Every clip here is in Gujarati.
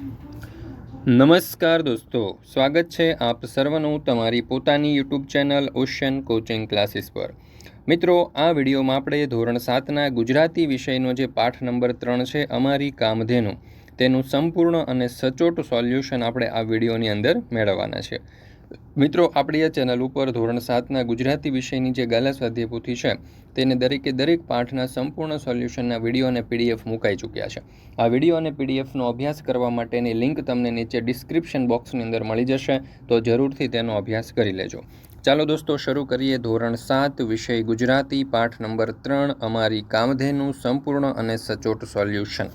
નમસ્કાર દોસ્તો, સ્વાગત છે આપ સર્વનું તમારી પોતાની YouTube channel ocean coaching classes પર. મિત્રો, આ વિડીયોમાં આપણે ધોરણ સાતના ગુજરાતી વિષયનો જે પાઠ નંબર ત્રણ છે, અમારી કામધેનુ, તેનું સંપૂર્ણ અને સચોટ સોલ્યુશન આપણે આ વિડીયોની અંદર મેળવવાના છે. મિત્રો, આપણી આ ચેનલ ઉપર ધોરણ સાતના ગુજરાતી વિષયની જે ગાલા સ્વાધ્યાય પોથી છે, તેને દરેકે દરેક પાઠના સંપૂર્ણ સોલ્યુશનના વીડિયો અને પીડીએફ મુકાઈ ચૂક્યા છે. આ વીડિયો અને પીડીએફનો અભ્યાસ કરવા માટેની લિંક તમને નીચે ડિસ્ક્રિપ્શન બોક્સની અંદર મળી જશે, તો જરૂરથી તેનો અભ્યાસ કરી લેજો. ચાલો દોસ્તો, શરૂ કરીએ ધોરણ સાત, વિષય ગુજરાતી, પાઠ નંબર ત્રણ, અમારી કામધેનું સંપૂર્ણ અને સચોટ સોલ્યુશન.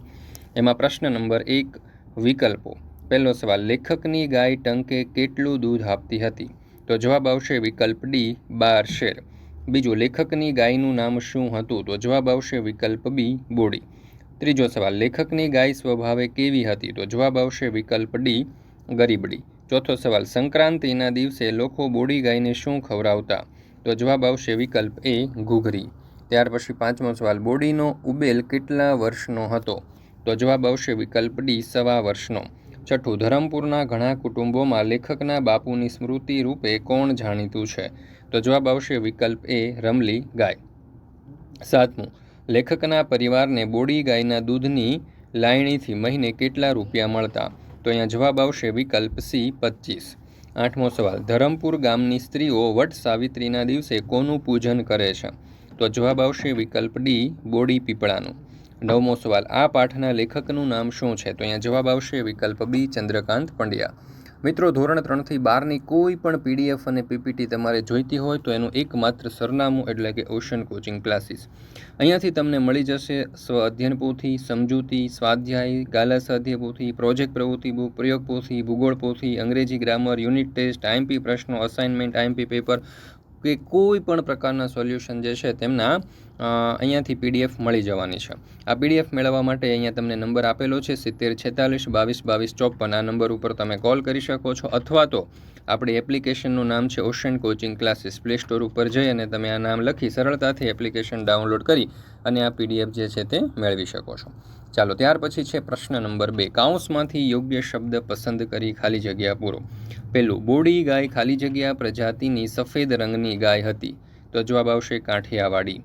એમાં પ્રશ્ન નંબર એક, વિકલ્પો. પહેલો સવાલ, લેખકની ગાય ટંકે કેટલું દૂધ આપતી હતી? તો જવાબ આવશે વિકલ્પ ડી, બાર શેર. બીજું, લેખકની ગાયનું નામ શું હતું? તો જવાબ આવશે વિકલ્પ બી, બોડી. ત્રીજો સવાલ, લેખકની ગાય સ્વભાવે કેવી હતી? તો જવાબ આવશે વિકલ્પ ડી ગરીબડી ચોથો સવાલ, સંક્રાંતિના દિવસે લોકો બોડી ગાયને શું ખવડાવતા? તો જવાબ આવશે વિકલ્પ એ, ઘૂઘરી. ત્યાર પછી પાંચમો સવાલ, બોડીનો ઉબેલ કેટલા વર્ષનો હતો? તો જવાબ આવશે વિકલ્પ ડી, સવા વર્ષનો. છઠ્ઠું ધરમપુરના ઘણા કુટુંબોમાં લેખકના બાપુની સ્મૃતિ રૂપે કોણ જાણીતું છે? તો જવાબ આવશે વિકલ્પ એ, રમલી ગાય. સાતમું, લેખકના પરિવારને બોડી ગાયના દૂધની લાયણીથી મહિને કેટલા રૂપિયા મળતા? તો અહીંયા જવાબ આવશે વિકલ્પ સી પચીસ આઠમો સવાલ, ધરમપુર ગામની સ્ત્રીઓ વટ સાવિત્રીના દિવસે કોનું પૂજન કરે છે? તો જવાબ આવશે વિકલ્પ ડી, બોડી પીપળાનું. નવમો સવાલ, આ પાઠના લેખકનું નામ શું છે? તો અહીંયા જવાબ આવશે વિકલ્પ બી, ચંદ્રકાંત પંડ્યા. મિત્રો, ધોરણ ત્રણથી બારની કોઈ પણ પીડીએફ અને પીપીટી તમારે જોઈતી હોય તો એનું એકમાત્ર સરનામું એટલે કે ઓશન કોચિંગ ક્લાસીસ. અહીંયાથી તમને મળી જશે સ્વ અધ્યયન પોથી, સમજૂતી, સ્વાધ્યાય, ગાલા સ્વાધ્યાય પોથી, પ્રોજેક્ટ પ્રવૃત્તિ બુક, પ્રયોગ પોથી, ભૂગોળ પોથી, અંગ્રેજી ગ્રામર, યુનિટ ટેસ્ટ આઈએમપી પ્રશ્નો, અસાઇનમેન્ટ આઈએમપી પેપર કે કોઈ પણ પ્રકારના સોલ્યુશન જે છે તેમના અહીંયાથી પીડીએફ મળી જવાની છે. આ પીડીએફ મેળવવા માટે અહીંયા તમને નંબર આપેલો છે સિત્તેર છેતાલીસ બાવીસ બાવીસ ચોપન. આ નંબર ઉપર તમે કોલ કરી શકો છો અથવા તો આપણી એપ્લિકેશનનું નામ છે ocean coaching classes play store ઉપર જઈ અને તમે આ નામ લખી સરળતાથી એપ્લિકેશન ડાઉનલોડ કરી અને આ પીડીએફ જે છે તે મેળવી શકો છો. ચાલો, ત્યાર પછી છે પ્રશ્ન નંબર બે. કાઉન્સમાંથી યોગ્ય શબ્દ પસંદ કરી ખાલી જગ્યા પૂરો. પહેલું, બોડી ગાય ખાલી જગ્યા પ્રજાતિની સફેદ રંગની ગાય હતી. તો જવાબ આવશે કાંઠિયાવાડી.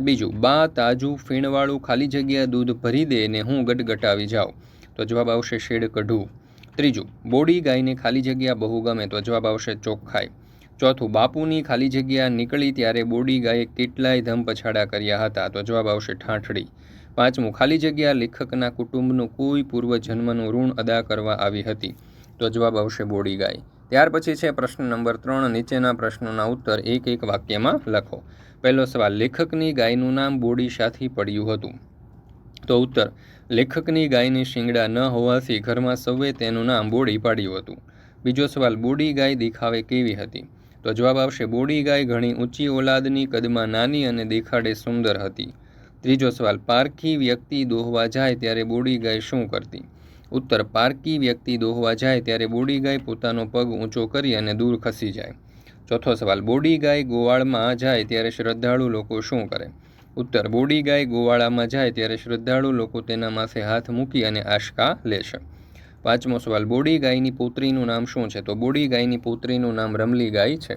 બીજું, બા તાજું ફીણવાળું ખાલી જગ્યા દૂધ ભરી દે ને હું ગટગટાવી જાઉં. તો જવાબ આવશે શેડ કઢું ત્રીજું, બોડી ગાયને ખાલી જગ્યા બહુ ગમે તો જવાબ આવશે ચોખ્ખાઈ. ચોથું, બાપુની ખાલી જગ્યા નીકળી ત્યારે બોડી ગાયે કેટલાય ધમ પછાડા કર્યા હતા તો જવાબ આવશે ઠાઠડી. પાંચમું, ખાલી જગ્યા લેખકના કુટુંબનું કોઈ પૂર્વજન્મનું ઋણ અદા કરવા આવી હતી. તો જવાબ આવશે બોડી ગાય ત્યાર પછી છે પ્રશ્ન નંબર ત્રણ, નીચેના પ્રશ્નોના ઉત્તર એક એક વાક્યમાં લખો. પહેલો સવાલ, લેખકની ગાયનું નામ બોડી સાથી પડ્યું હતું? તો ઉત્તર, લેખકની ગાયની શિંગડા ન હોવાથી ઘરમાં સૌએ તેનું નામ બોડી પાડ્યું હતું. બીજો સવાલ બોડી ગાય દેખાવે કેવી હતી? તો જવાબ આવશે બોડી ગાય ઘણી ઊંચી ઓલાદની કદમાં નાની અને દેખાડે સુંદર હતી. ત્રીજો સવાલ, પારખી વ્યક્તિ દોહવા જાય ત્યારે બોડી ગાય શું કરતી? ઉત્તર પારકી વ્યક્તિ દોહવા જાય ત્યારે બોડી ગાય પોતાનો પગ ઊંચો કરી અને દૂર ખસી જાય. ચોથો સવાલ, બોડી ગાય ગોવાળમાં જાય ત્યારે શ્રદ્ધાળુ લોકો શું કરે? ઉત્તર, બોડી ગાય ગોવાળામાં જાય ત્યારે શ્રદ્ધાળુ લોકો તેના માથે હાથ મૂકી અને આશકા લેશે પાંચમો સવાલ, બોડી ગાયની પુત્રીનું નામ શું છે? તો બોડી ગાયની પુત્રીનું નામ રમલી ગાય છે.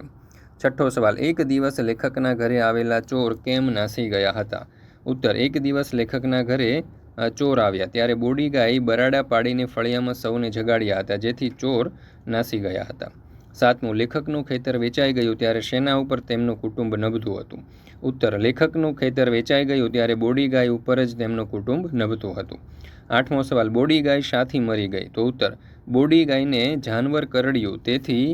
છઠ્ઠો સવાલ, એક દિવસ લેખકના ઘરે આવેલા ચોર કેમ નાસી ગયા હતા? ઉત્તર. એક દિવસ લેખકના ઘરે ચોર આવ્યા. ત્યારે બોડી ગાય બરાડા પાડીને ફળિયામાં સૌને જગાડ્યા હતા, જેથી ચોર નાસી ગયા હતા. સાતમું, લેખકનું ખેતર વેચાઈ ગયું ત્યારે શેના ઉપર તેમનું કુટુંબ નભતું હતું? ઉત્તર, લેખકનું ખેતર વેચાઈ ગયું ત્યારે બોડી ગાય ઉપર જ તેમનું કુટુંબ નભતું હતું. આઠમો સવાલ બોડી ગાય શાથી મરી ગઈ? તો ઉત્તર બોડી ગાયને જાનવર કરડ્યું, તેથી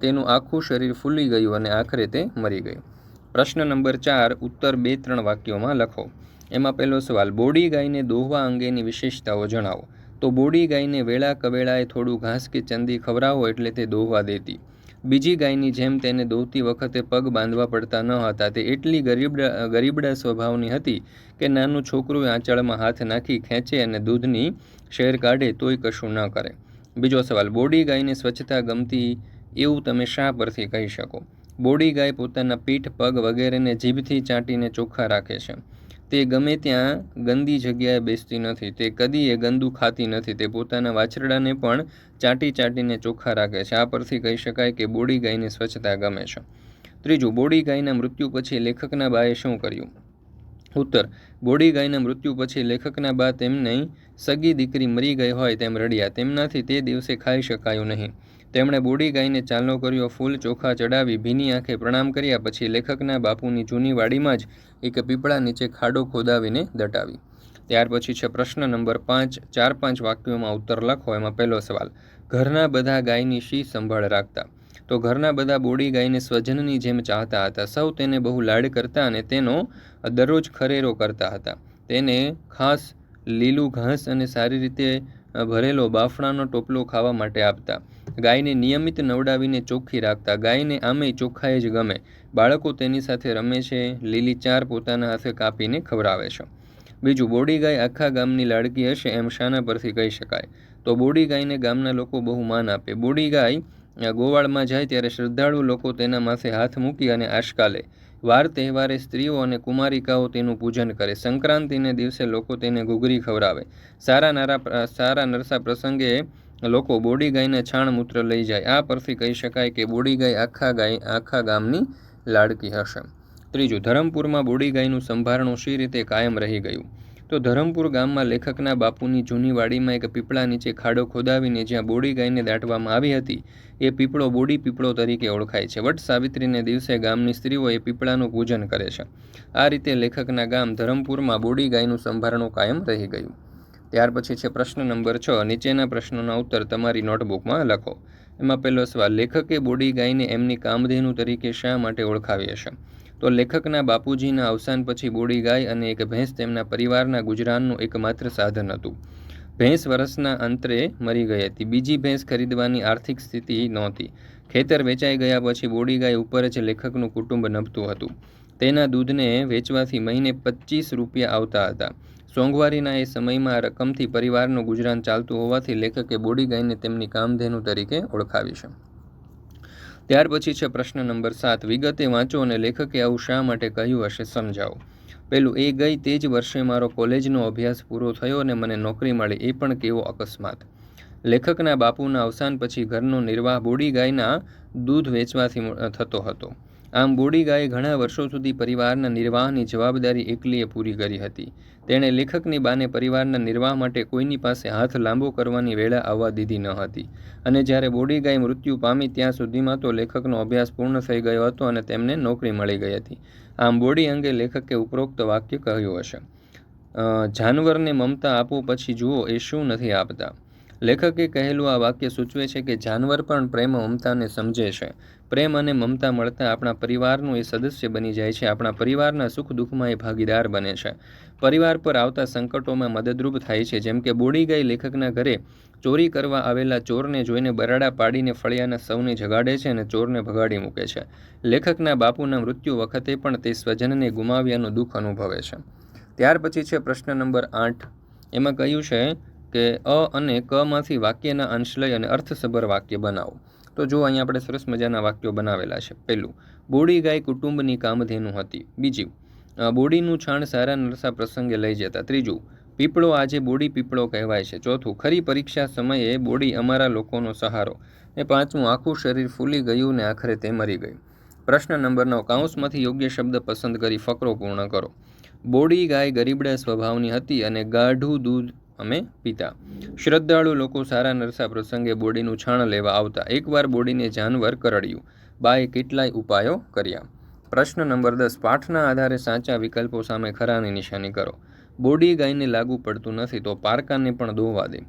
તેનું આખું શરીર ફૂલી ગયું અને આખરે તે મરી ગયું. પ્રશ્ન નંબર ચાર, ઉત્તર બે ત્રણ વાક્યોમાં લખો. એમાં પહેલો સવાલ, બોડી ગાયને દોહવા અંગેની વિશેષતાઓ જણાવો. તો બોડી ગાયને વેળા કવેળાએ થોડું ઘાસ કે ચંદી ખવડાવો એટલે તે દોહવા દેતી. બીજી ગાયની જેમ તેને દોહતી વખતે પગ બાંધવા પડતા ન હતા. તે એટલી ગરીબડા ગરીબડા સ્વભાવની હતી કે નાનું છોકરું આંચળમાં હાથ નાખી ખેંચે અને દૂધની શેર કાઢે તોય કશું ન કરે. બીજો સવાલ, બોડી ગાયને સ્વચ્છતા ગમતી એવું તમે શા પરથી કહી શકો? બોડી ગાય પોતાના પીઠ, પગ વગેરેને જીભથી ચાટીને ચોખ્ખા રાખે છે. તે ગમે ત્યાં ગંદી જગ્યાએ બેસતી નથી. તે કદીએ ગંદુ ખાતી નથી. તે પોતાના વાછરડાને પણ ચાટી ચાટીને ચોખ્ખા રાખે છે. આ પરથી કહી શકાય કે બોડી ગાયને સ્વચ્છતા ગમે છે. ત્રીજું, બોડી ગાયના મૃત્યુ પછી લેખકના બાએ શું કર્યું? ઉત્તર, બોડી ગાયના મૃત્યુ પછી લેખકના બા તેમની સગી દીકરી મરી ગઈ હોય તેમ રડ્યા. તેમનાથી તે દિવસે ખાઈ શકાયું નહીં. તેમણે બોડી ગાયને ચાલનો કર્યો, ફૂલ ચોખા ચડાવી, ભીની આંખે પ્રણામ કર્યા, પછી લેખકના બાપુની જૂની વાડીમાં જ એક પીપળા નીચે ખાડો ખોદાવીને દટાવી. ત્યાર પછી છે પ્રશ્ન નંબર પાંચ, ચાર પાંચ વાક્યોમાં ઉત્તર લખો, એમાં પહેલો સવાલ, ઘરના બધા ગાયની શી સંભાળ રાખતા? તો ઘરના બધા બોડી ગાયને સ્વજનની જેમ ચાહતા હતા, સૌ તેને બહુ લાડ કરતા અને તેનો દરરોજ ખરેરો કરતા હતા. તેને ખાસ લીલું ઘાસ અને સારી રીતે ભરેલો બાફણાનો ટોપલો ખાવા માટે આપતા. ગાયને નિયમિત નવડાવીને ચોખ્ખી રાખતા, ગાયને આમેય ચોખ્ખાએ જ ગમે. બાળકો તેની સાથે રમે છે, લીલી ચાર પોતાના હાથે કાપીને ખવડાવે છે. બીજું, બોડી ગાય આખા ગામની લાડકી હશે એમ શાના પરથી કહી શકાય. તો બોડી ગાયને ગામના લોકો બહુ માન આપે. બોડી ગાય ગોવાળમાં જાય ત્યારે શ્રદ્ધાળુ લોકો તેના માથે હાથ મૂકી અને આશકાલે. વાર તહેવારે સ્ત્રીઓ અને કુમારિકાઓ તેનું પૂજન કરે. સંક્રાંતિને દિવસે લોકો તેને ઘૂઘરી ખવડાવે. સારા નારા સારા નરસા પ્રસંગે લોકો બોડી ગાયના છાણ મૂત્ર લઈ જાય. આ પરથી કહી શકાય કે બોડી ગાય આખા ગાય, આખા ગામની લાડકી હશે. ત્રીજું, ધરમપુરમાં બોડી ગાયનું સંભારણું શી રીતે કાયમ રહી ગયું? તો ધરમપુર ગામમાં લેખકના બાપુની જૂની વાડીમાં એક પીપળા નીચે ખાડો ખોદાવીને જ્યાં બોડી ગાયને દાટવામાં આવી હતી, એ પીપળો બોડી પીપળો તરીકે ઓળખાય છે. વટ સાવિત્રીને દિવસે ગામની સ્ત્રીઓ એ પીપળાનું પૂજન કરે છે. આ રીતે લેખકના ગામ ધરમપુરમાં બોડી ગાયનું સંભારણું કાયમ રહી ગયું. ત્યાર પછી છે પ્રશ્ન નંબર છ. નીચેના પ્રશ્નોના ઉત્તર તમારી નોટબુકમાં લખો. એમાં પહેલો સવાલ, લેખકે બોડી ગાયને એમની કામધેનુ તરીકે શા માટે ઓળખાવી હશે? તો લેખકના બાપુજીના અવસાન પછી બોડી ગાય અને એક ભેંસ તેમના પરિવારના ગુજરાનનું એકમાત્ર સાધન હતું. ભેંસ વર્ષના અંતરે મરી ગઈ હતી. બીજી ભેંસ ખરીદવાની આર્થિક સ્થિતિ નહોતી. ખેતર વેચાઈ ગયા પછી બોડી ગાય ઉપર જ લેખકનું કુટુંબ નભતું હતું. તેના દૂધને વેચવાથી મહિને પચીસ રૂપિયા આવતા હતા. સોંગવારીના એ સમયમાં આ રકમથી પરિવારનું ગુજરાન ચાલતું હોવાથી લેખકે બોડી ગાયને તેમની કામધેનુ તરીકે ઓળખાવી છે. ત્યાર પછી છે પ્રશ્ન નંબર સાત, વિગતે વાંચો અને લેખકે આવું શા માટે કહ્યું હશે સમજાવો. પેલું, એ ગઈ તે જ વર્ષે મારો કોલેજનો અભ્યાસ પૂરો થયો અને મને નોકરી મળી, એ પણ કેવો અકસ્માત. લેખકના બાપુના અવસાન પછી ઘરનો નિર્વાહ બોડી ગાયના દૂધ વેચવાથી થતો હતો. આમ બોડીગાએ ઘણા વર્ષો સુધી પરિવારના નિર્વાહની જવાબદારી એકલીએ પૂરી કરી હતી. તેણે લેખકની બાને પરિવારના નિર્વાહ માટે કોઈની પાસે હાથ લાંબો કરવાની વેળા આવવા દીધી ન હતી. અને જ્યારે બોડીગાય મૃત્યુ પામી ત્યાં સુધીમાં તો લેખકનો અભ્યાસ પૂર્ણ થઈ ગયો હતો અને તેમને નોકરી મળી ગઈ હતી. આમ બોડી અંગે લેખકે ઉપરોક્ત વાક્ય કહ્યું હશે. જાનવરને મમતા આપો પછી જુઓ એ શું નથી આપતા. લેખકે કહેલું આ વાક્ય સૂચવે છે કે જાનવર પણ પ્રેમ, મમતાને સમજે છે. પ્રેમ અને મમતા મળતા આપણા પરિવારનું એ સદસ્ય બની જાય છે. આપણા પરિવારના સુખ દુઃખમાં એ ભાગીદાર બને છે. પરિવાર પર આવતા સંકટોમાં મદદરૂપ થાય છે. જેમ કે બોડી ગઈ લેખકના ઘરે ચોરી કરવા આવેલા ચોરને જોઈને બરાડા પાડીને ફળિયાના સૌને જગાડે છે અને ચોરને ભગાડી મૂકે છે. લેખકના બાપુના મૃત્યુ વખતે પણ તે સ્વજનને ગુમાવ્યાનું દુઃખ અનુભવે છે. ત્યાર પછી છે પ્રશ્ન નંબર આઠ. એમાં કહ્યું છે કે અ અને કમાંથી વાક્યના અંશ લઈ અને અર્થસભર વાક્ય બનાવો. તો જો અહીંયા આપણે સરસ મજાના વાક્યો બનાવેલા છે. પહેલું, બોડી ગાય કુટુંબની કામધેનુ હતી. બીજું બોડીનું છાણ સારા નરસા પ્રસંગે લઈ જતા. ત્રીજું, પીપળો આજે બોડી પીપળો કહેવાય છે. ચોથું, ખરી પરીક્ષા સમયે બોડી અમારા લોકોનો સહારો. ને પાંચમું, આખું શરીર ફૂલી ગયું ને આખરે તે મરી ગયું. પ્રશ્ન નંબર નવ, કાઉન્સમાંથી યોગ્ય શબ્દ પસંદ કરી ફકરો પૂર્ણ કરો. બોડી ગાય ગરીબડા સ્વભાવની હતી અને ગાઢું દૂધ અમે પીતા. શ્રદ્ધાળુ લોકો સારા નરસા પ્રસંગે બોડીનું છાણ લેવા આવતા. એકવાર બોડીને જાનવર કરડ્યું. બાએ કેટલાય ઉપાયો કર્યા. પ્રશ્ન નંબર દસ, પાઠના આધારે સાચા વિકલ્પો સામે ખરાની નિશાની કરો. બોડી ગાયને લાગુ પડતું નથી તો પારકાને પણ દોવા દે.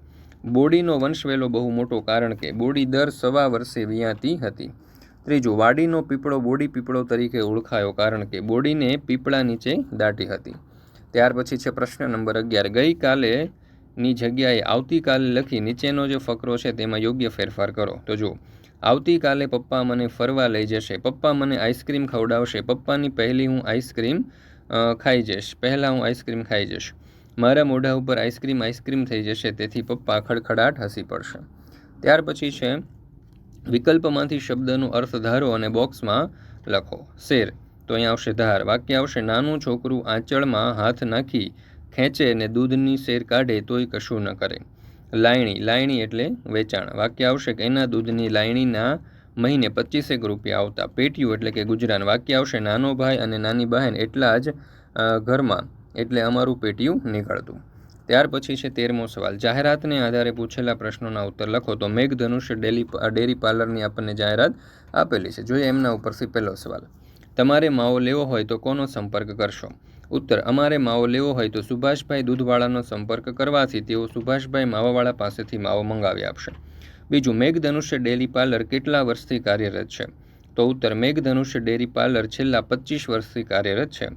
બોડીનો વંશવેલો બહુ મોટો કારણ કે બોડી દર સવા વર્ષે વિયાતી હતી. ત્રીજું, વાડીનો પીપળો બોડી પીપળો તરીકે ઓળખાયો કારણ કે બોડીને પીપળા નીચે દાટી હતી. ત્યાર પછી છે પ્રશ્ન નંબર અગિયાર. ગઈકાલે ની જગ્યાએ આવતીકાલે લખી નીચેનો જે ફકરો છે તેમાં યોગ્ય ફેરફાર કરો. તો જુઓ, આવતીકાલે પપ્પા મને ફરવા લઈ જશે, પપ્પા મને આઈસ્ક્રીમ ખવડાવશે, પપ્પાની પહેલી હું આઈસ્ક્રીમ ખાઈ જઈશ, પહેલાં હું આઈસ્ક્રીમ ખાઈ જઈશ. મારા મોઢા ઉપર આઈસ્ક્રીમ આઈસ્ક્રીમ થઈ જશે, તેથી પપ્પા ખડખડાટ હસી પડશે. ત્યાર પછી છે, વિકલ્પમાંથી શબ્દનો અર્થ ધારો અને બોક્સમાં લખો. શેર. તો અહીંયા આવશે ધાર. વાક્ય આવશે, નાનું છોકરું આંચળમાં હાથ નાખી ખેંચે ને દૂધની શેર કાઢે તોય કશું ન કરે. લાયણી લાયણી એટલે વેચાણ. વાક્ય આવશે કે એના દૂધની લાયણીના મહિને પચીસેક રૂપિયા આવતા. પેટીયું એટલે કે ગુજરાન. વાક્ય આવશે, નાનો ભાઈ અને નાની બહેન એટલા જ ઘરમાં એટલે અમારું પેટીયું નીકળતું. ત્યાર પછી છે તેરમો સવાલ. જાહેરાતને આધારે પૂછેલા પ્રશ્નોના ઉત્તર લખો તો મેઘધનુષ્ય ડેલી, ડેરી પાર્લરની આપણને જાહેરાત આપેલી છે. જોઈએ એમના ઉપરથી પહેલો સવાલ. તમારે માવો લેવો હોય તો કોનો સંપર્ક કરશો? ઉત્તર, અમારે માવો લેવો હોય તો સુભાષભાઈ દૂધવાળાનો સંપર્ક કરવાથી તેઓ સુભાષભાઈ માવાવાળા પાસેથી માવો મંગાવી આપશે. બીજું મેઘધનુષ્ય ડેરી પાર્લર કેટલા વર્ષથી કાર્યરત છે? તો ઉત્તર મેઘધનુષ્ય ડેરી પાર્લર છેલ્લા પચીસ વર્ષથી કાર્યરત છે.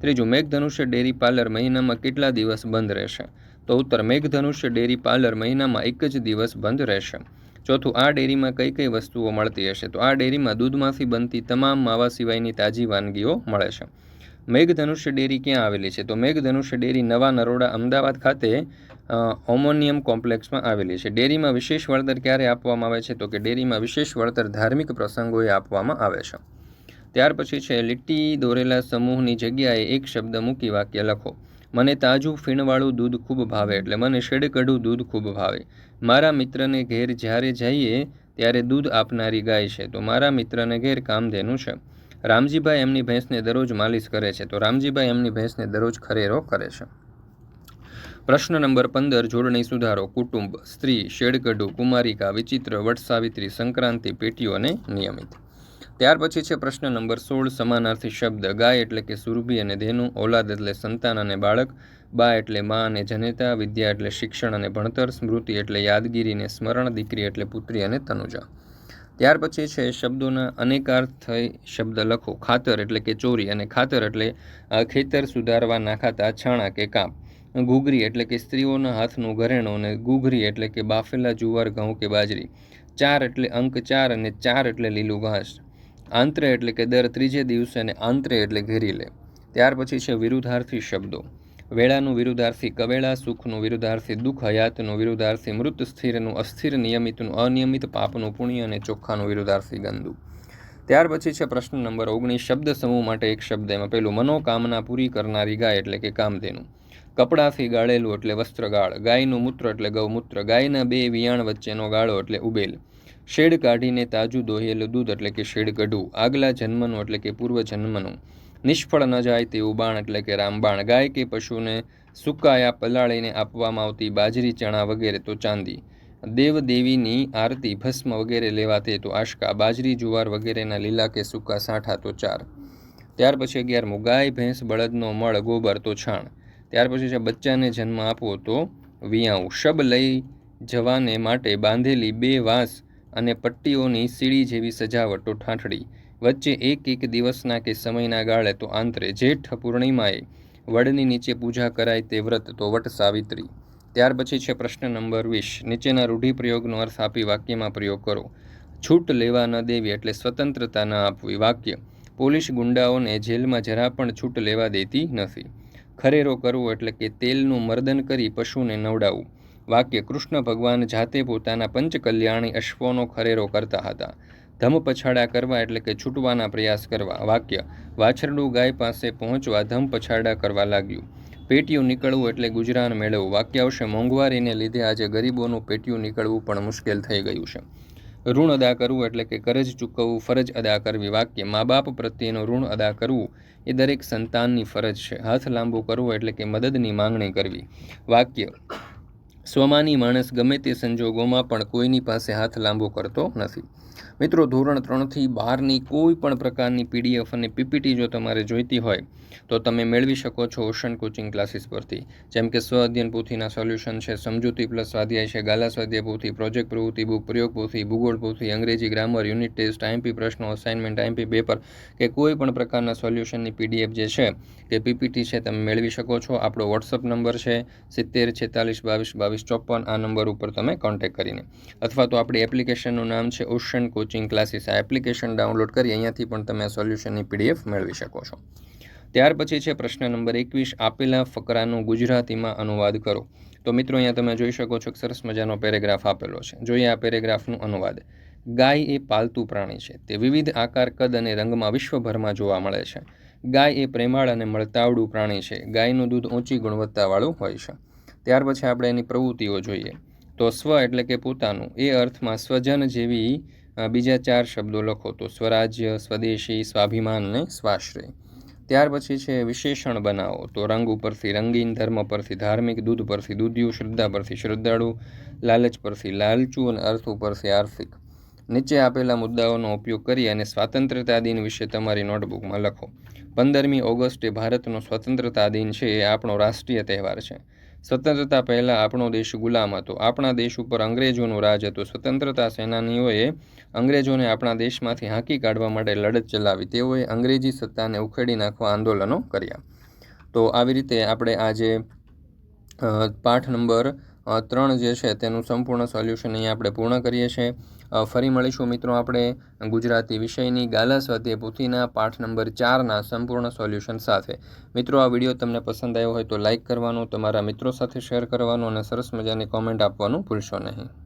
ત્રીજું મેઘધનુષ્ય ડેરી પાર્લર મહિનામાં કેટલા દિવસ બંધ રહેશે? તો ઉત્તર મેઘધનુષ્ય ડેરી પાર્લર મહિનામાં એક જ દિવસ બંધ રહેશે. ચોથું, આ ડેરીમાં કઈ કઈ વસ્તુઓ મળતી હશે? તો આ ડેરીમાં દૂધમાંથી બનતી તમામ માવા સિવાયની તાજી વાનગીઓ મળે છે. મેઘધનુષ્ય ડેરી ક્યાં આવેલી છે? તો મેઘધનુષ્ય ડેરી નવા નરોડા અમદાવાદ ખાતે ઓમોનિયમ કોમ્પ્લેક્સમાં આવેલી છે. ડેરીમાં વિશેષ વળતર ક્યારે આપવામાં આવે છે? તો કે ડેરીમાં વિશેષ વળતર ધાર્મિક પ્રસંગોએ આપવામાં આવે છે. ત્યાર પછી છે લીટી દોરેલા સમૂહની જગ્યાએ એક શબ્દ મૂકી વાક્ય લખો. મને તાજું ફીણવાળું દૂધ ખૂબ ભાવે, એટલે મને શેડકઢું દૂધ ખૂબ ભાવે. મારા મિત્રને ઘેર જ્યારે જઈએ, ત્યારે દૂધ આપનારી ગાય છે. તો મારા મિત્રને ઘેર કામધેનું છે. રામજીભાઈ એમની ભેંસને દરરોજ માલિશ કરે છે, તો રામજીભાઈ એમની ભેંસને દરરોજ ખરેરો કરે છે. પ્રશ્ન નંબર પંદર, જોડણી સુધારો, કુટુંબ, સ્ત્રી, શેડગઢુ, કુમારિકા, વિચિત્ર વટસાવિત્રી સંક્રાંતિ પેટીઓ અને નિયમિત. ત્યાર પછી છે પ્રશ્ન નંબર સોળ, સમાનાર્થી શબ્દ, ગાય એટલે કે સુરભી અને ધેનુ ઓલાદ એટલે સંતાન અને બાળક, બા એટલે મા અને જનેતા, વિદ્યા એટલે શિક્ષણ અને ભણતર, સ્મૃતિ એટલે યાદગીરી અને સ્મરણ, દીકરી એટલે પુત્રી અને તનુજા. ત્યાર પછી છે શબ્દોના અનેકાર્થ થઈ શબ્દ લખો. ખાતર એટલે કે ચોરી અને ખાતર એટલે ખેતર સુધારવા નાખાતા છાણા કે કાપ ઘૂઘરી એટલે કે સ્ત્રીઓના હાથનું ઘરેણું અને ઘૂઘરી એટલે કે બાફેલા જુવાર, ઘઉં કે બાજરી. ચાર એટલે અંક ચાર અને ચાર એટલે લીલું ઘાસ. આંતરે એટલે કે દર ત્રીજે દિવસે અને આંતરે એટલે ઘેરી લે. ત્યાર પછી છે વિરુદ્ધાર્થી શબ્દો. વેળાનું વિરુદ્ધાર્થી કવેળા, સુખનું વિરુદ્ધાર્થી દુઃખ, હયાતનું વિરુદ્ધાર્થી મૃત, સ્થિરનું અસ્થિર, નિયમિતનું અનિયમિત, પાપનું પુણ્ય અને ચોખ્ખાનું વિરુદ્ધાર્થી ગંદુ. ત્યાર પછી છે પ્રશ્ન નંબર ઓગણીસ, શબ્દ સમૂહ માટે એક શબ્દ એમાં પેલું મનોકામના પૂરી કરનારી ગાય એટલે કે કામધેનું. કપડાથી ગાળેલું એટલે વસ્ત્રગાળ, ગાયનું મૂત્ર એટલે ગૌમૂત્ર, ગાયના બે વિયાણ વચ્ચેનો ગાળો એટલે ઉબેલ. શેડ કાઢીને તાજું દોહેલું દૂધ એટલે કે શેડ કઢવું આગલા જન્મનું એટલે કે પૂર્વ જન્મનું. નિષ્ફળ ન જાય તેવું બાણ એટલે કે રામબાણ ગાય કે પશુને સુકાયા પલાળીને આપવામાં આવતી બાજરી, ચણા વગેરે તો ચાંદી. દેવદેવીની આરતી, ભસ્મ વગેરે લેવાતે તો આશકા, બાજરી, જુવાર વગેરેના લીલા કે સૂકા સાંઠા તો ચાર. ત્યાર પછી અગિયારમું ગાય ભેંસ, બળદનો મળ, ગોબર તો છાણ. ત્યાર પછી છે, બચ્ચાને જન્મ આપવો તો વિયાવું શબ લઈ જવાને માટે બાંધેલી બે વાંસ અને પટ્ટીઓની સીડી જેવી સજાવટો ઠાઠડી. વચ્ચે એક એક દિવસના કે સમયના ગાળે તો આંતરે જેઠ પૂર્ણિમાએ વડની નીચે પૂજા કરાય તે વ્રત તો વટ સાવિત્રી. ત્યાર પછી છે પ્રશ્ન નંબર વીસ. નીચેના રૂઢિપ્રયોગનો અર્થ આપી વાક્યમાં પ્રયોગ કરો. છૂટ લેવા ન દેવી એટલે સ્વતંત્રતા ન આપવી વાક્ય. પોલીસ ગુંડાઓને જેલમાં જરા પણ છૂટ લેવા દેતી નથી. ખરેરો કરવો એટલે કે તેલનું મર્દન કરી પશુને નવડાવવું. વાક્ય. કૃષ્ણ ભગવાન જાતે પોતાના પંચકલ્યાણી અશ્વોનો ખરેરો કરતા હતા. ધમ પછાડા કરવા એટલે કે છૂટવાના પ્રયાસ કરવા. વાક્ય, વાછરડું ગાય પાસે પહોંચવા ધમ પછાડા કરવા લાગ્યું. પેટીયું નીકળવું એટલે ગુજરાન મેળવવું. વાક્ય આવશે, મોંઘવારીને લીધે આજે ગરીબોનું પેટીયું નીકળવું પણ મુશ્કેલ થઈ ગયું છે. ઋણ અદા કરવું એટલે કે કરજ ચૂકવવું, ફરજ અદા કરવી. વાક્ય મા બાપ પ્રત્યેનું ઋણ અદા કરવું એ દરેક સંતાનની ફરજ છે. હાથ લાંબો કરવો એટલે કે મદદની માંગણી કરવી. વાક્ય સ્વમાની માણસ ગમે તે સંજોગોમાં પણ કોઈની પાસે હાથ લાંબો કરતો નથી. મિત્રો, ધોરણ ત્રણથી બહારની કોઈ પણ પ્રકારની પીડીએફ અને પીપીટી જો તમારે જોઈતી હોય, તો તમે મેળવી શકો છો ઓશન કોચિંગ ક્લાસીસ પરથી. જેમ કે સ્વ અધ્યયન પોથીના સોલ્યુશન છે, સમજૂતી પ્લસ સ્વાધ્યાય છે, ગાલા સ્વાધ્યાય પોથી, પ્રોજેક્ટ પ્રવૃત્તિ બુક, પ્રયોગ પોથી, ભૂગોળ પોથી, અંગ્રેજી ગ્રામર, યુનિટ ટેસ્ટ આઈએમપી પ્રશ્નો, અસાઇનમેન્ટ આઈએમપી પેપર કે કોઈ પણ પ્રકારના સોલ્યુશનની પીડીએફ જે છે કે પીપીટી છે, તમે મેળવી શકો છો. આપણો વોટ્સઅપ નંબર છે, સિત્તેર, છેતાલીસ, બાવીસ બાવીસ, ચોપન. આ નંબર ઉપર તમે કોન્ટેક્ટ કરીને. અથવા તો આપણી એપ્લિકેશનનું નામ છે ઓશન કોચિંગ ક્લાસીસ આ એપ્લિકેશન ડાઉનલોડ કરી અહીંયાથી પણ તમે આ સોલ્યુશનની પીડીએફ મેળવી શકો છો. ત્યાર પછી છે, પ્રશ્ન નંબર એકવીસ. આપેલા ફકરાનો ગુજરાતીમાં અનુવાદ કરો. તો મિત્રો, અહીંયા તમે જોઈ શકો છો કે સરસ મજાનો પેરેગ્રાફ આપેલો છે. જોઈએ આ પેરેગ્રાફનું અનુવાદ. ગાય એ પાલતુ પ્રાણી છે. તે વિવિધ આકાર, કદ અને રંગમાં વિશ્વભરમાં જોવા મળે છે. ગાય એ પ્રેમાળ અને મળતાવડું પ્રાણી છે. ગાયનું દૂધ ઊંચી ગુણવત્તાવાળું હોય છે. ત્યાર પછી આપણે એની પ્રવૃત્તિઓ જોઈએ. તો સ્વ એટલે કે પોતાનું. એ અર્થમાં સ્વજન જેવી બીજા ચાર શબ્દો લખો તો સ્વરાજ્ય, સ્વદેશી, સ્વાભિમાન અને સ્વાશ્રય. ત્યાર પછી છે વિશેષણ બનાવો તો રંગ ઉપરથી રંગીન, ધર્મ પરથી ધાર્મિક, દૂધ પરથી દૂધિયું, શ્રદ્ધા પરથી શ્રદ્ધાળુ, લાલચ પરથી લાલચું અને અર્થ ઉપરથી આર્થિક. નીચે આપેલા મુદ્દાઓનો ઉપયોગ કરી અને સ્વાતંત્રતા દિન વિશે તમારી નોટબુકમાં લખો. પંદરમી ઓગસ્ટે ભારતનો સ્વતંત્રતા દિન છે, એ આપણો રાષ્ટ્રીય તહેવાર છે. સ્વતંત્રતા પહેલાં આપણો દેશ ગુલામ હતો. આપણા દેશ ઉપર અંગ્રેજોનું રાજ હતું. સ્વતંત્રતા સેનાનીઓએ અંગ્રેજોને આપણા દેશમાંથી હાંકી કાઢવા માટે લડત ચલાવી. તેઓએ અંગ્રેજી સત્તાને ઉખેડી નાખવા આંદોલનો કર્યા. તો આવી રીતે આપણે આજે પાઠ નંબર ત્રણ જે છે, તેનું સંપૂર્ણ સોલ્યુશન અહીંયા આપણે પૂર્ણ કરીએ છીએ. ફરી મળીશું મિત્રો આપણે ગુજરાતી વિષયની ગાલા સ્વાધ્યાય પોથીના પાઠ નંબર ચારના સંપૂર્ણ સોલ્યુશન સાથે. મિત્રો, આ વીડિયો તમને પસંદ આવ્યો હોય તો લાઇક કરવાનું, તમારા મિત્રો સાથે શેર કરવાનું અને સરસ મજાની કોમેન્ટ આપવાનું ભૂલશો નહીં.